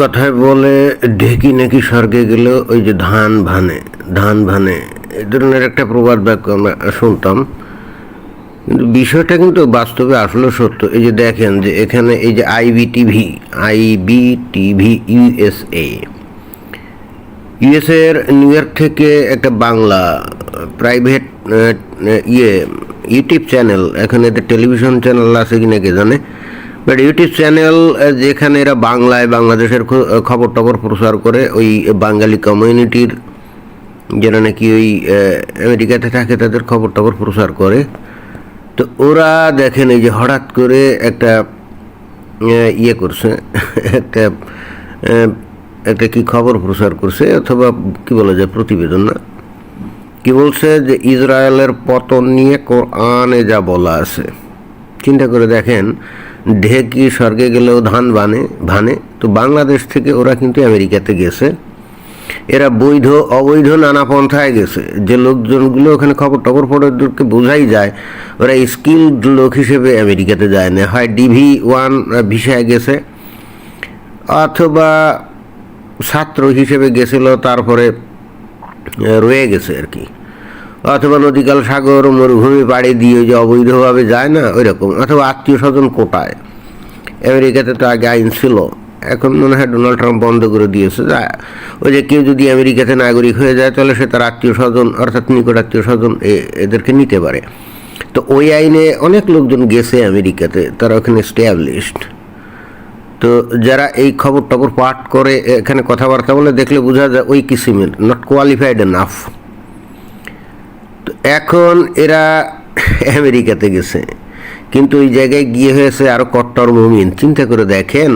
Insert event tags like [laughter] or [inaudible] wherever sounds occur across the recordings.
কথায় বলে, ঢেকি নাকি স্বর্গে গেলে ওই যে ধান ভানে ধান ভানে। এ ধরনের একটা প্রবাদ বাক্য আমরা শুনতাম। কিন্তু বিষয়টা কিন্তু বাস্তবে আসলে সত্য। এই যে দেখেন যে এখানে এই যে IB TV IB TV USA এর নিউ ইয়র্ক থেকে একটা বাংলা প্রাইভেট ইয়ে ইউটিউব চ্যানেল, এখন এদের টেলিভিশন চ্যানেল আছে কিনা কে জানে। বাট ইউটিউব চ্যানেল যেখানে এরা বাংলায়, বাংলাদেশের খবর টবর প্রচার করে, ওই বাঙালি কমিউনিটির যারা নাকি ওই আমেরিকাতে থাকে, তাদের খবর টবর প্রচার করে। তো ওরা দেখেন এই যে হঠাৎ করে একটা ইয়ে করছে, [laughs] একটা একটা কি খবর প্রচার করছে, অথবা কি বলা যায় প্রতিবেদন না, কি বলছে যে ইসরায়েলের পতন নিয়ে কোরআনে যা বলা আছে। চিন্তা করে দেখেন ঢেকি স্বর্গে গেলেও ধান বানে, ভানে। তো বাংলাদেশ থেকে ওরা কিন্তু আমেরিকাতে গেছে। এরা বৈধ, অবৈধ নানা পন্থায় গেছে। যে লোকজনগুলো ওখানে খবর টবর পড়েদেরকে বোঝাই যায়, ওরা স্কিলড লোক হিসেবে আমেরিকাতে যায় না। হয় ডিভি ওয়ান ভিসায় গেছে, অথবা ছাত্র হিসেবে গেছিল, তারপরে রয়ে গেছে আর কি। অথবা নদীকাল সাগর, মরুভূমি, পাড়ি দিয়ে যে অবৈধভাবে যায় না ওই রকম অথবা আত্মীয় স্বজন কোটায় আমেরিকাতে তো আগে আইন ছিল। এখন মনে হয় ডোনাল্ড ট্রাম্প বন্ধ করে দিয়েছে। যা, ওই যে কেউ যদি আমেরিকাতে নাগরিক হয়ে যায়, তাহলে সে তার আত্মীয় স্বজন, অর্থাৎ নিকট আত্মীয় স্বজন এদেরকে নিতে পারে। তো ওই আইনে অনেক লোকজন গেছে আমেরিকাতে, তারা ওখানে স্ট্যাবলিশড তো যারা এই খবর টবর পাঠ করে, এখানে কথাবার্তা বলে, দেখলে বোঝা যায়, ওই কিসিমের নট কোয়ালিফাইড এনাফ এখন এরা আমেরিকাতে গেছে। কিন্তু ওই জায়গায় গিয়ে হয়েছে আরও কট্টর মুমিন। চিন্তা করে দেখেন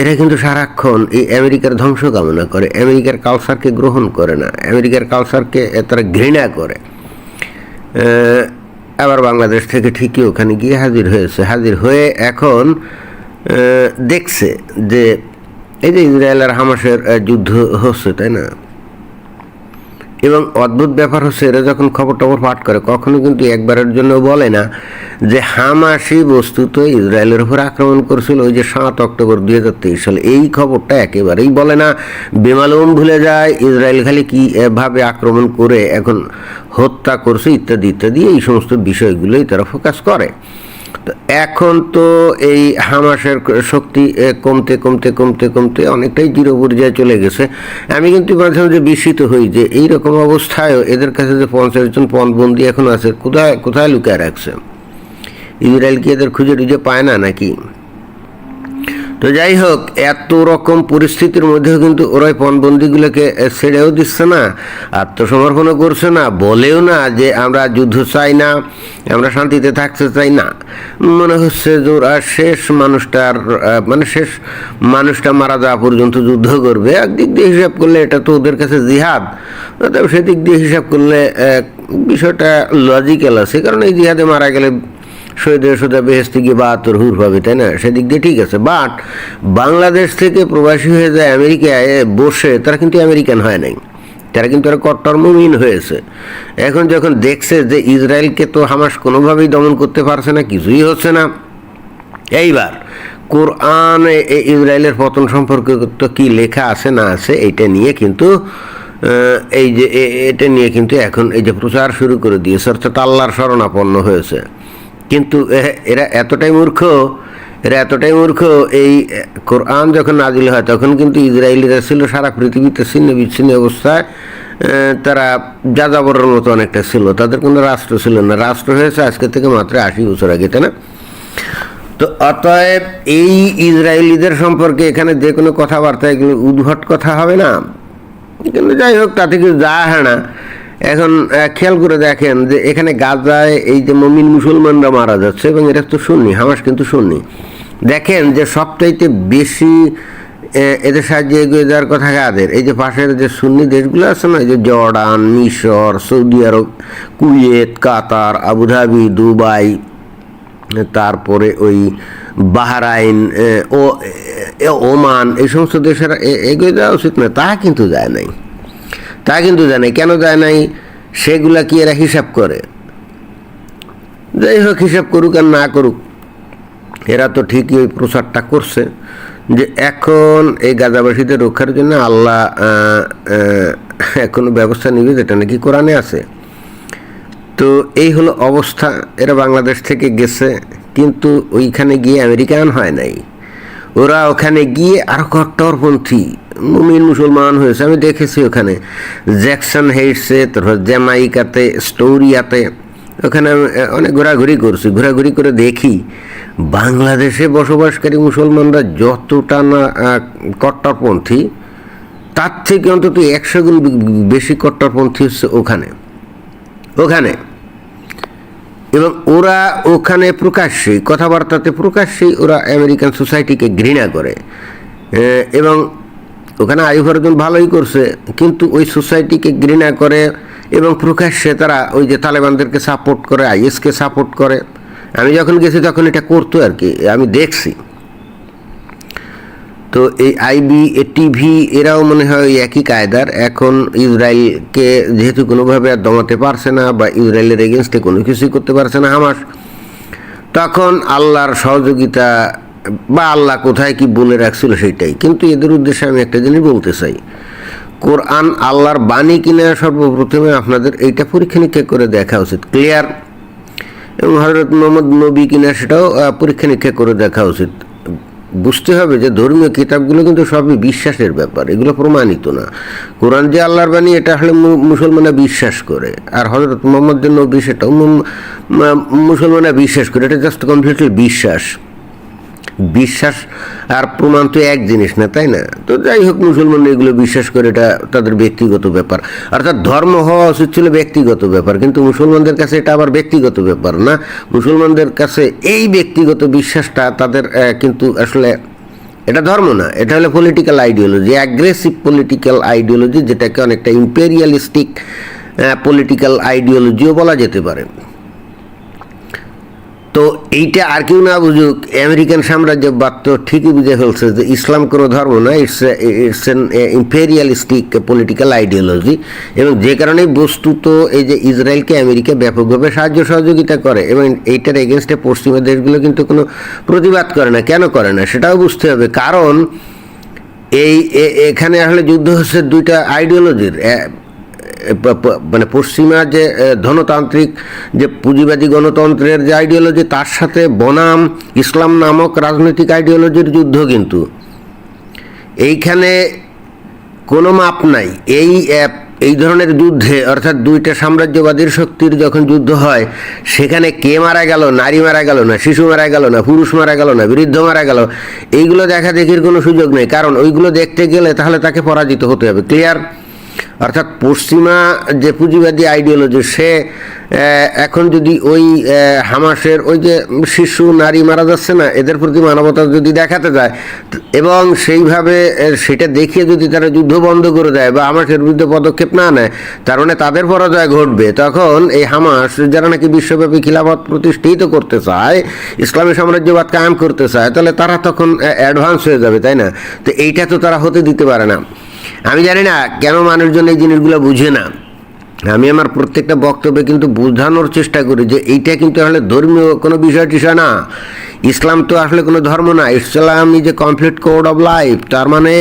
এরা কিন্তু সারাক্ষণ এই আমেরিকার ধ্বংস কামনা করে, আমেরিকার কালচারকে গ্রহণ করে না, আমেরিকার কালচারকে তারা ঘৃণা করে। আবার বাংলাদেশ থেকে ঠিকই ওখানে গিয়ে হাজির হয়েছে। হাজির হয়ে এখন দেখছে যে এই যে ইসরায়েল আর হামাসের যুদ্ধ হচ্ছে, তাই না? এবং অদ্ভুত ব্যাপার হচ্ছে এরা যখন খবর টবর পাঠ করে, কখনো কিন্তু একবারের জন্য বলে না যে হামাসি বস্তুত ইসরায়েলের উপর আক্রমণ করেছিল ওই যে সাত অক্টোবর দুই হাজার তেইশ সালে। এই খবরটা একেবারেই বলে না। বেমালুম ভুলে যায়, ইসরায়েল খালি কী এভাবে আক্রমণ করে এখন হত্যা করছে ইত্যাদি ইত্যাদি, এই সমস্ত বিষয়গুলোই তারা ফোকাস করে। এখন তো এই হামাসের শক্তি কমতে কমতে কমতে কমতে অনেকটাই জিরো পর্যায়ে চলে গেছে। আমি কিন্তু মাঝে মাঝে বিস্মিত হই যে এই রকম অবস্থায়ও এদের কাছে যে পঞ্চাশ জন পণবন্দি এখন আছে, কোথায় কোথায় লুকিয়ে রাখছে? ইসরায়েল কি এদের খুঁজে টুজে পায় না নাকি? তো যাই হোক, এত রকম পরিস্থিতির মধ্যেও কিন্তু ওরাই পণবন্দিগুলোকে ছেড়েও দিচ্ছে না, আত্মসমর্পণও করছে না, বলেও না যে আমরা যুদ্ধ চাই না, আমরা শান্তিতে থাকতে চাই না। মনে হচ্ছে যে ওরা শেষ মানুষটার মানে শেষ মানুষটা মারা যাওয়া পর্যন্ত যুদ্ধ করবে। একদিক দিয়ে হিসাব করলে এটা তো ওদের কাছে জিহাদ সেদিক দিয়ে হিসাব করলে বিষয়টা লজিক্যাল আছে, কারণ এই জিহাদে মারা গেলে শহীদ সোজা বেহেস্তে গিয়ে বাহাত্তর হুর পাবে, তাই না? সেদিক দিয়ে ঠিক আছে। বাট বাংলাদেশ থেকে প্রবাসী হয়ে যায় আমেরিকায় বসে, তারা কিন্তু আমেরিকান হয় নাই। তারা কিন্তু আর কট্টর মুমিন হয়েছে। এখন যখন দেখছে যে ইসরায়েলকে তো হামাস কোনোভাবেই দমন করতে পারছে না, কিছুই হচ্ছে না। এইবার কোরআন ইসরায়েলের পতন সম্পর্কে তো কি লেখা আছে, না আছে এটা নিয়ে কিন্তু এই যে এটা নিয়ে কিন্তু এখন এই যে প্রচার শুরু করে দিয়েছে, অর্থাৎ আল্লাহর শরণাপন্ন হয়েছে। কিন্তু এরা এতটাই মূর্খ, এরা এতটাই মূর্খ, এই কোরআন যখন নাজিল হয়, তখন কিন্তু ইসরায়েলিরা ছিল, সারা পৃথিবীতে ছিন্ন বিচ্ছিন্ন অবস্থায় তারা যাযাবরের মতো অনেকটা ছিল। তাদের কোনো রাষ্ট্র ছিল না। রাষ্ট্র হয়েছে আজকে থেকে মাত্র আশি বছর আগে, তাই না? তো অতএব এই ইসরায়েলিদের সম্পর্কে এখানে যে কোনো কথাবার্তা এগুলো উদ্ভট কথা হবে না? কিন্তু যাই হোক, তাতে কিছু যায় হয় এখন খেয়াল করে দেখেন যে এখানে গাজায় এই যে মমিন মুসলমানরা মারা যাচ্ছে এবং এটা তো শুননি হামাস কিন্তু শুননি দেখেন যে সবচাইতে বেশি এদের সাহায্যে এগিয়ে যাওয়ার কথা কাদের? এই যে পাশের যে সুন্নি দেশগুলো আছে না, এই যে জর্ডান, মিশর, সৌদি আরব, Kuwait, Qatar, Abu Dhabi, Dubai, তারপরে ওই বাহারাইন ও ওমান, এই সমস্ত দেশের এগিয়ে যাওয়া উচিত না তা কিন্তু যায় নাই। তা কিন্তু জানে, কেন যায় নাই? সেগুলা কি এরা হিসাব করে? যাই হোক, হিসাব করুক আর না করুক, এরা তো ঠিকই ওই প্রচারটা করছে যে এখন এই গাজাবাসীদের রক্ষার জন্য আল্লাহ কোনো ব্যবস্থা নিবে যেটা নাকি কোরআনে আছে। তো এই হলো অবস্থা, এরা বাংলাদেশ থেকে গেছে, কিন্তু ওইখানে গিয়ে আমেরিকান হয় নাই। ওরা ওখানে গিয়ে আরও কট্টরপন্থী মুমিন মুসলমান হয়েছে। আমি দেখেছি ওখানে। জ্যাকসন হেইটসে, তারপর জ্যামাইকাতে, স্টোরিয়াতে। ওখানে আমি অনেক ঘোরাঘুরি করছি। ঘোরাঘুরি করে দেখি, বাংলাদেশে বসবাসকারী মুসলমানরা যতটা না কট্টরপন্থী, তার থেকে অন্তত একশো গুণ বেশি কট্টরপন্থী হচ্ছে ওখানে। ওখানে। এবং ওরা ওখানে প্রকাশ্যেই, কথাবার্তাতে প্রকাশ্যেই ওরা আমেরিকান সোসাইটিকে ঘৃণা করে। এবং ওখানে আয়ু অর্জন ভালোই করছে, কিন্তু ওই সোসাইটিকে ঘৃণা করে এবং প্রকাশ্যে তারা ওই যে তালেবানদেরকে সাপোর্ট করে আইএসকে সাপোর্ট করে। আমি যখন গেছি তখন এটা করতো আর কি, আমি দেখছি। তো এই আইবি টিভি এরাও মনে হয় ওই একই কায়দার। এখন ইসরায়েলকে যেহেতু কোনোভাবে আর দমাতে পারছে না বা ইসরায়েলের এগেনস্টে কোনো কিছুই করতে পারছে না হামাস, তখন আল্লাহর সহযোগিতা বা আল্লাহ কোথায় কি বলে রাখছিল সেটাই কিন্তু এদের উদ্দেশ্যে আমি একটা জিনিস বলতে চাই। কোরআন আল্লাহর বাণী কিনা সর্বপ্রথমে আপনাদের এইটা পরীক্ষা নিরীক্ষা করে দেখা উচিত। ক্লিয়ার? এবং হজরত মোহাম্মদ নবী কিনা সেটাও পরীক্ষা নিরীক্ষা করে দেখা উচিত। বুঝতে হবে যে ধর্মীয় কিতাবগুলো কিন্তু সবই বিশ্বাসের ব্যাপার, এগুলো প্রমাণিত না। কোরআন যে আল্লাহর বাণী, এটা হলে মু- মুসলমানরা বিশ্বাস করে। আর হজরত মোহাম্মদ নবী, সেটাও মুসলমানরা বিশ্বাস করে। এটা জাস্ট কমপ্লিটলি বিশ্বাস। বিশ্বাস আর প্রমাণ তো এক জিনিস না, তাই না? তো যাই হোক মুসলমান এগুলো বিশ্বাস করে, এটা তাদের ব্যক্তিগত ব্যাপার। অর্থাৎ ধর্ম হওয়া উচিত ছিল ব্যক্তিগত ব্যাপার, কিন্তু মুসলমানদের কাছে এটা আবার ব্যক্তিগত ব্যাপার না। মুসলমানদের কাছে এই ব্যক্তিগত বিশ্বাসটা তাদের কিন্তু আসলে এটা ধর্ম না, এটা হলো political ideology aggressive political ideology যেটাকে অনেকটা ইম্পেরিয়ালিস্টিক পলিটিক্যাল আইডিওলজিও বলা যেতে পারে। তো এইটা আর কেউ না বুঝুক, আমেরিকান সাম্রাজ্যবাদ তো ঠিকই বুঝে ফেলছে যে ইসলাম কোনো ধর্ম না it's it's an imperialistic political ideology এবং যে কারণেই বস্তুত এই যে ইসরায়েলকে আমেরিকা ব্যাপকভাবে সাহায্য সহযোগিতা করে এবং এইটার এগেনস্টে পশ্চিমা দেশগুলো কিন্তু কোনো প্রতিবাদ করে না। কেন করে না? সেটাও বুঝতে হবে। কারণ এই এখানে আসলে যুদ্ধ হচ্ছে দুইটা আইডিওলজির মানে পশ্চিমা যে ধনতান্ত্রিক যে পুঁজিবাদী গণতন্ত্রের যে আইডিওলজি তার সাথে বনাম ইসলাম নামক রাজনৈতিক আইডিওলজির যুদ্ধ কিন্তু। এইখানে কোনো মাপ নাই। এই এই ধরনের যুদ্ধে, অর্থাৎ দুইটা সাম্রাজ্যবাদীর শক্তির যখন যুদ্ধ হয়, সেখানে কে মারা গেল? নারী মারা গেল না? শিশু মারা গেল না? পুরুষ মারা গেল না? বৃদ্ধ মারা গেল? এইগুলো দেখা দেখির কোনো সুযোগ নেই। কারণ ওইগুলো দেখতে গেলে তাহলে তাকে পরাজিত হতে হবে। ক্লিয়ার অর্থাৎ পশ্চিমা যে পুঁজিবাদী আইডিওলজি সে এখন যদি ওই হামাসের ওই যে শিশু, নারী মারা যাচ্ছে না, এদের প্রতি মানবতা যদি দেখাতে যায় এবং সেইভাবে সেটা দেখিয়ে যদি তারা যুদ্ধ বন্ধ করে দেয় বা হামাসের বিরুদ্ধে পদক্ষেপ না নেয়, তার মানে তাদের পরাজয় ঘটবে। তখন এই হামাস, যারা নাকি বিশ্বব্যাপী খিলাফত প্রতিষ্ঠিত করতে চায়, ইসলামী সাম্রাজ্যবাদ কায়েম করতে চায়, তাহলে তারা তখন অ্যাডভান্স হয়ে যাবে, তাই না? তো এইটা তো তারা হতে দিতে পারে না। আমি জানি না কেন মানুষজন এই জিনিসগুলো বুঝে না। আমি আমার প্রত্যেকটা বক্তব্যে কিন্তু বোঝানোর চেষ্টা করি যে এইটা কিন্তু আসলে ধর্মীয় কোনো বিষয় টিষয় না। ইসলাম তো আসলে কোনো ধর্ম না। ইসলাম is a complete code of life তার মানে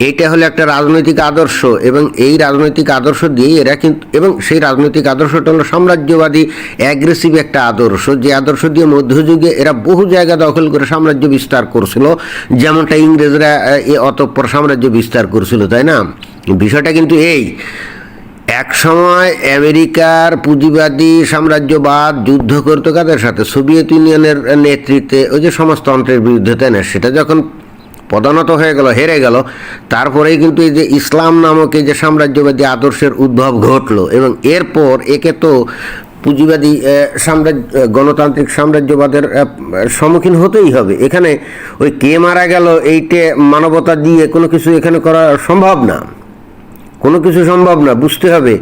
এইটা হলো একটা রাজনৈতিক আদর্শ এবং এই রাজনৈতিক আদর্শ দিয়ে এরা কিন্তু এবং সেই রাজনৈতিক আদর্শটা হলো সাম্রাজ্যবাদী অ্যাগ্রেসিভ একটা আদর্শ। যে আদর্শ দিয়ে মধ্যযুগে এরা বহু জায়গা দখল করে সাম্রাজ্য বিস্তার করছিল। যেমনটা ইংরেজরা এ অতঃপর সাম্রাজ্য বিস্তার করছিল, তাই না? বিষয়টা কিন্তু এই। এক সময় আমেরিকার পুঁজিবাদী সাম্রাজ্যবাদ যুদ্ধ করতো কাদের সাথে? সোভিয়েত ইউনিয়নের নেতৃত্বে ওই যে সমাজতন্ত্রের বিরুদ্ধে, তাই না? সেটা যখন পদানত হয়ে গেল, হেরে গেল। তারপরেই কিন্তু এই যে ইসলাম নামক এই যে সাম্রাজ্যবাদী আদর্শের উদ্ভব ঘটলো এবং এরপর একে তো পুঁজিবাদী সাম্রাজ্য গণতান্ত্রিক সাম্রাজ্যবাদের সম্মুখীন হতেই হবে। এখানে ওই কে মারা গেল, এইটে মানবতা দিয়ে কোনো কিছু এখানে করা সম্ভব না। কোনো কিছু সম্ভব না, বুঝতে হবে।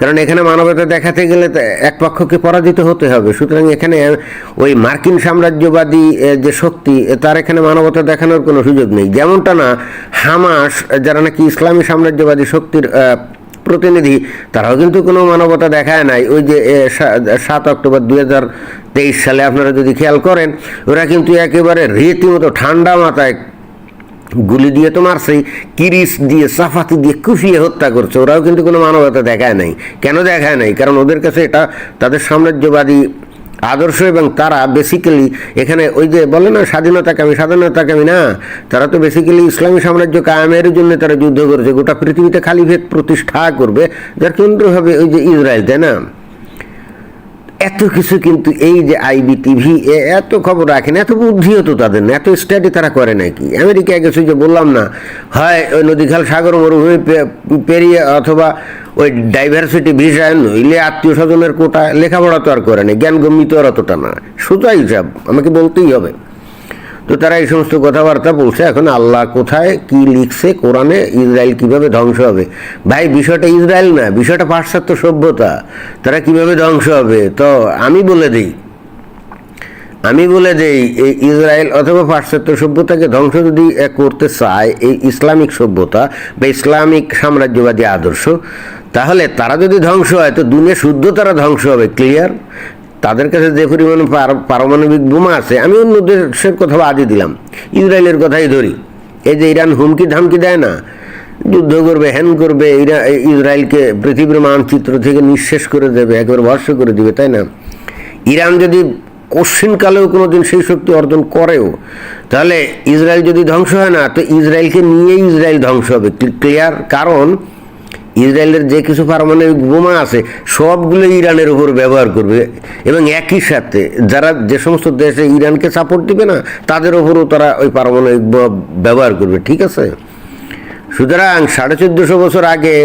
কারণ এখানে মানবতা দেখাতে গেলে এক পক্ষকে পরাজিত হতে হবে। সুতরাং এখানে ওই মার্কিন সাম্রাজ্যবাদী যে শক্তি তার এখানে মানবতা দেখানোর কোনো সুযোগ নেই। যেমনটা না, হামাস, যারা নাকি ইসলামী সাম্রাজ্যবাদী শক্তির প্রতিনিধি, তারাও কিন্তু কোনো মানবতা দেখায় নাই। ওই যে সাত অক্টোবর দুই হাজার তেইশ সালে আপনারা যদি খেয়াল করেন, ওরা কিন্তু একেবারে রীতিমতো ঠান্ডা মাথায় গুলি দিয়ে তো মারছেই কিরিস দিয়ে, সাফাতি দিয়ে কুফিয়ে হত্যা করছে। ওরাও কিন্তু কোনো মানবতা দেখায় নাই। কেন দেখায় নাই? কারণ ওদের কাছে এটা তাদের সাম্রাজ্যবাদী আদর্শ এবং তারা বেসিক্যালি এখানে ওই যে বলে না, স্বাধীনতাকামী স্বাধীনতাকামী না, তারা তো বেসিক্যালি ইসলামী সাম্রাজ্য কায়েমের জন্য তারা যুদ্ধ করেছে। গোটা পৃথিবীতে খালিফেত প্রতিষ্ঠা করবে, যার কেন্দ্র হবে ওই যে ইসরায়েল, তাই না? এত কিছু কিন্তু এই যে আইবি টিভি এত খবর রাখে না এত বুদ্ধিও তো তাদের না এত স্টাডি তারা করে নাকি আমেরিকায় গেছে যে বললাম না, হয় ওই নদীখাল সাগর মরুভূমি পেরিয়ে অথবা ওই ডাইভার্সিটি ভিসা নইলে আত্মীয় স্বজনের কোটা, লেখাপড়া তো আর করে না জ্ঞান গম্যিত আর অতটা না। সোজা হিসাব আমাকে বলতেই হবে। তো তারা এই সমস্ত কথাবার্তা বলছে, এখন আল্লাহ কোথায়, কি লিখছে, কোরআনে ইসরায়েল কীভাবে ধ্বংস হবে? ভাই, বিষয়টা ইসরায়েল না, বিষয়টা পাশ্চাত্য সভ্যতা, তারা কীভাবে ধ্বংস হবে? তো আমি বলে দিই, আমি বলে দেই, এই ইসরায়েল অথবা পাশ্চাত্য সভ্যতাকে ধ্বংস যদি করতে চায়, এই ইসলামিক সভ্যতা বা ইসলামিক সাম্রাজ্যবাদী আদর্শ, তাহলে তারা যদি ধ্বংস হয়, তো দুনিয়া শুদ্ধ তারা ধ্বংস হবে ক্লিয়ার তাদের কাছে যে পরিমাণ পারমাণবিক বোমা আছে, আমি অন্য দেশের কথা বাদই দিলাম। ইসরায়েলের কথাই ধরি। এই যে ইরান হুমকি ধামকি দেয় না, যুদ্ধ করবে হ্যান করবে ইসরায়েলকে পৃথিবীর মানচিত্র থেকে নিঃশেষ করে দেবে, একবার ভর্ষ করে দিবে, তাই না? ইরান যদি কশ্চিনকালেও কোনো দিন সেই শক্তি অর্জন করেও, তাহলে ইসরায়েল যদি ধ্বংস হয় না, তো ইসরায়েলকে নিয়ে ইসরায়েল ধ্বংস হবে। ক্লিয়ার কারণ ইসরায়েলের যে কিছু পারমাণবিক বোমা আছে, সবগুলো ইরানের উপর ব্যবহার করবে। এবং একই সাথে যারা যে সমস্ত দেশে ইরানকে সাপোর্ট দিবে না, তাদের ওপরও তারা ওই পারমাণবিক ব্যবহার করবে, ঠিক আছে? সুতরাং সাড়ে চোদ্দশো বছর আগে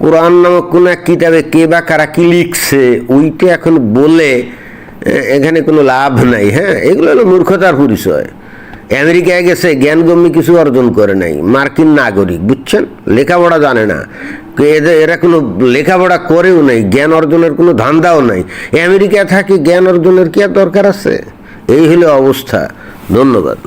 কোরআন নামক কোনো এক কিতাবে কে বা কারা কী লিখছে, ওইটা এখন বলে এখানে কোনো লাভ নাই হ্যাঁ? এগুলো হলো মূর্খতার পরিচয়। আমেরিকায় গেছে, জ্ঞানগম্য কিছু অর্জন করে নাই, মার্কিন নাগরিক, বুঝছেন? লেখাপড়া জানে না। এদের এরা কোনো লেখাপড়া করেও নাই, জ্ঞান অর্জনের কোনো ধান্দাও নাই। আমেরিকায় থাকি জ্ঞান অর্জনের কি আর দরকার আছে? এই হলো অবস্থা। ধন্যবাদ।